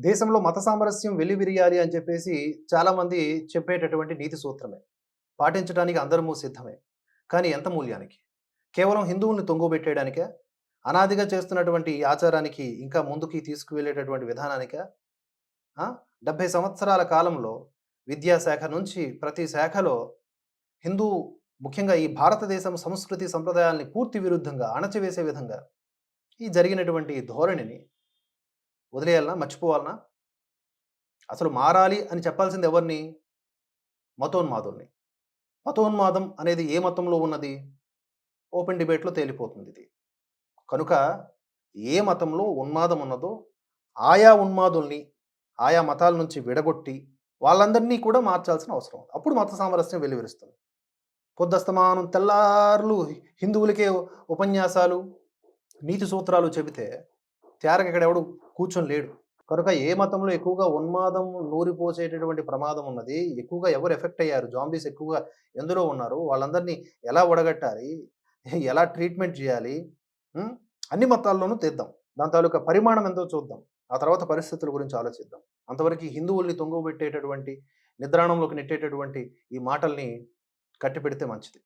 దేశంలో మత సామరస్యం వెల్లివిరియాలి అని చెప్పేసి చాలామంది చెప్పేటటువంటి నీతి సూత్రమే. పాటించడానికి అందరము సిద్ధమే. కానీ ఎంత మూల్యానికి? కేవలం హిందువుల్ని తొంగుబెట్టేయడానికే? అనాదిగా చేస్తున్నటువంటి ఈ ఆచారానికి ఇంకా ముందుకి తీసుకువెళ్ళేటటువంటి విధానానికే? డెబ్భై సంవత్సరాల కాలంలో విద్యాశాఖ నుంచి ప్రతి శాఖలో హిందూ ముఖ్యంగా ఈ భారతదేశం సంస్కృతి సంప్రదాయాల్ని పూర్తి విరుద్ధంగా అణచివేసే విధంగా ఈ జరిగినటువంటి ధోరణిని వదిలేయాలనా? మర్చిపోవాలనా? అసలు మారాలి అని చెప్పాల్సింది ఎవరిని? మతోన్మాదుల్ని. మతోన్మాదం అనేది ఏ మతంలో ఉన్నది? ఓపెన్ డిబేట్లో తేలిపోతుంది ఇది. కనుక ఏ మతంలో ఉన్మాదం ఉన్నదో ఆయా ఉన్మాదుల్ని ఆయా మతాల నుంచి విడగొట్టి వాళ్ళందరినీ కూడా మార్చాల్సిన అవసరం ఉంది. అప్పుడు మత సామరస్యం వెలువరుస్తుంది పొద్దస్తమానం తెల్లార్లు హిందువులకే ఉపన్యాసాలు నీతి సూత్రాలు చెబితే తేరక ఇక్కడ ఎవడు కూర్చొని లేడు. కనుక ఏ మతంలో ఎక్కువగా ఉన్మాదం నూరిపోసేటటువంటి ప్రమాదం ఉన్నది? ఎక్కువగా ఎవరు ఎఫెక్ట్ అయ్యారు? జాంబీస్ ఎక్కువగా ఎందులో ఉన్నారు? వాళ్ళందరినీ ఎలా ఒడగట్టాలి? ఎలా ట్రీట్మెంట్ చేయాలి? అన్ని మతాల్లోనూ తెద్దాం. దాని తాలూకా పరిమాణం ఎంతో చూద్దాం. ఆ తర్వాత పరిస్థితుల గురించి ఆలోచిద్దాం. అంతవరకు హిందువుల్ని తొంగబెట్టేటటువంటి నిద్రాణంలోకి నెట్టేటటువంటి ఈ మాటల్ని కట్టిపెడితే మంచిది.